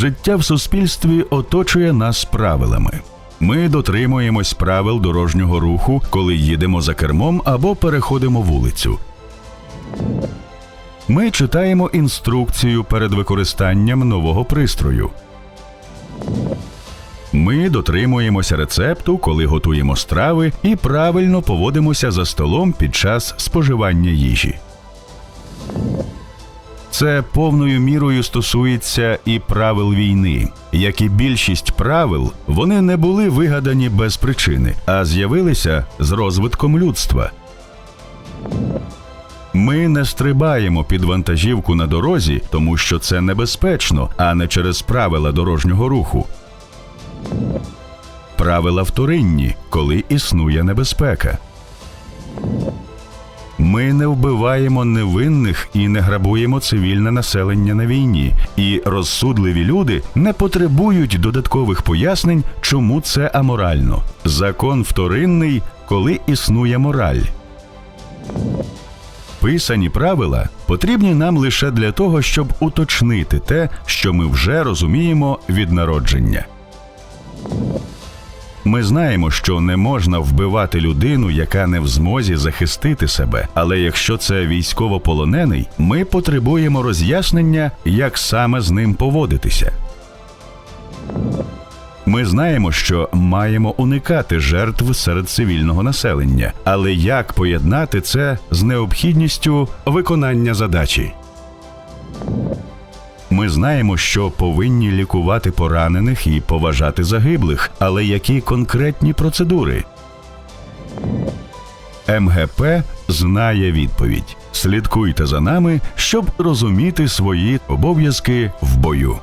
Життя в суспільстві оточує нас правилами. Ми дотримуємось правил дорожнього руху, коли їдемо за кермом або переходимо вулицю. Ми читаємо інструкцію перед використанням нового пристрою. Ми дотримуємося рецепту, коли готуємо страви, і правильно поводимося за столом під час споживання їжі. Це повною мірою стосується і правил війни. Як і більшість правил, вони не були вигадані без причини, а з'явилися з розвитком людства. Ми не стрибаємо під вантажівку на дорозі, тому що це небезпечно, а не через правила дорожнього руху. Правила вторинні, коли існує небезпека. Ми не вбиваємо невинних і не грабуємо цивільне населення на війні, і розсудливі люди не потребують додаткових пояснень, чому це аморально. Закон вторинний, коли існує мораль. Писані правила потрібні нам лише для того, щоб уточнити те, що ми вже розуміємо від народження. Ми знаємо, що не можна вбивати людину, яка не в змозі захистити себе. Але якщо це військовополонений, ми потребуємо роз'яснення, як саме з ним поводитися. Ми знаємо, що маємо уникати жертв серед цивільного населення, але як поєднати це з необхідністю виконання задачі? Ми знаємо, що повинні лікувати поранених і поважати загиблих, але які конкретні процедури? МГП знає відповідь. Слідкуйте за нами, щоб розуміти свої обов'язки в бою.